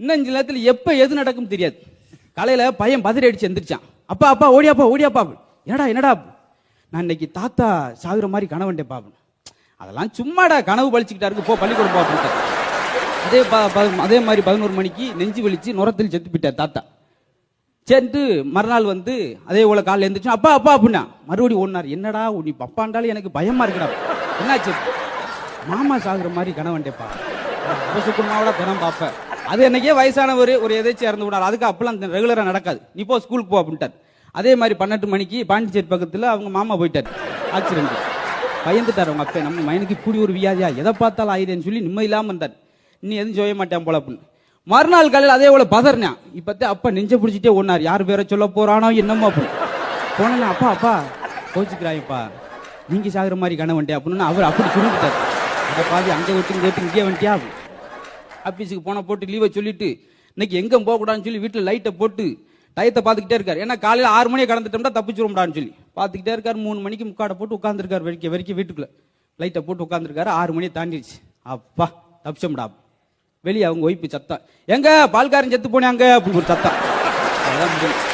இன்னும் அஞ்சு நேரத்தில் எப்போ எது நடக்கும் தெரியாது. காலையில் பையன் பதறி அடிச்சு எந்திரிச்சான். அப்பா அப்பா ஓடியாப்பா ஓடியாப்பா என்னடா என்னடா நான் இன்னைக்கு தாத்தா சாகுற மாதிரி கனவுண்டே பாப்பேன் அதெல்லாம் சும்மாடா கனவு பழிச்சுக்கிட்டாருக்கு போ பள்ளிக்கூடம் போ அதே ப- அதே மாதிரி பதினோரு மணிக்கு நெஞ்சு வலிச்சு நுரத்தில் செத்து போயிட்டார் தாத்தா. சேர்ந்து மறுநாள் வந்து அதே போல காலைல எழுந்திரிச்சோம் அப்பா அப்பா அப்படின்னா மறுபடியும் ஓடினார். என்னடா நீ பப்பாண்டாலும் எனக்கு பயமா இருக்குடா. என்னாச்சு மாமா சாகுற மாதிரி கனவண்டேப்பா சுக்குமாவோட தினம் பார்ப்பேன் அது என்னைக்கே வயசானவர் ஒரு எதாச்சும் இறந்து விடாரு அதுக்கு அப்பெல்லாம் ரெகுலராக நடக்காது. நீ போ ஸ்கூலுக்கு போ அப்படின்ட்டார். அதே மாதிரி பன்னெண்டு மணிக்கு பாண்டிச்சேரி பக்கத்தில் அவங்க மாமா போயிட்டார். ஆக்சிடென்ட் பயந்துட்டார் அவங்க அப்பா நம்ம மயனுக்கு இப்படி ஒரு வியாதியா? எதை பார்த்தாலும் ஆயிடுன்னு சொல்லி நிம்மதி இல்லாமல் இருந்தார். நீ எதுவும் செய்ய மாட்டேன் போல அப்படின்னு. மறுநாள் காலையில் அதே போல பதறினா இப்பத்தே அப்பா நெஞ்ச பிடிச்சிட்டே ஒன்னார் யார் பேரை சொல்ல போறானோ என்னமோ அப்படின்னு. போனா அப்பா அப்பா கோச்சுக்கிறாயப்பா. நீங்க சாகுற மாதிரி கனவன்ட்டே அப்படின்னு அவர் அப்படி சொல்லிட்டார் அதை பாதி அங்கே விட்டு கேட்டு இங்கே வந்துட்டியா? ஆஃபீஸுக்கு போன போட்டு லீவை சொல்லிட்டு இன்னைக்கு எங்கே போகக்கூடாதுன்னு சொல்லி வீட்டில் லைட்டை போட்டு டயத்தை பார்த்துக்கிட்டே இருக்கார். ஏன்னா காலையில் ஆறு மணியை கடந்துட்டோம்னா தப்பிச்சிரும்டான்னு சொல்லி. பார்த்துக்கிட்டே இருக்கார் மூணு மணிக்கு முக்காடை போட்டு உட்காந்துருக்காரு வரைக்கும் வரைக்கும் வீட்டுக்குள்ளே. லைட்டை போட்டு உட்காந்துருக்காரு ஆறு மணியை தாண்டிடுச்சு அப்பா தப்பிச்சோம்டா. வெளியே அவங்க ஒய்ப்பு சத்தம். எங்க? பால்காரன் செத்து போனாங்க. அப்படின்னு ஒரு சத்தம். அதான் முடியும்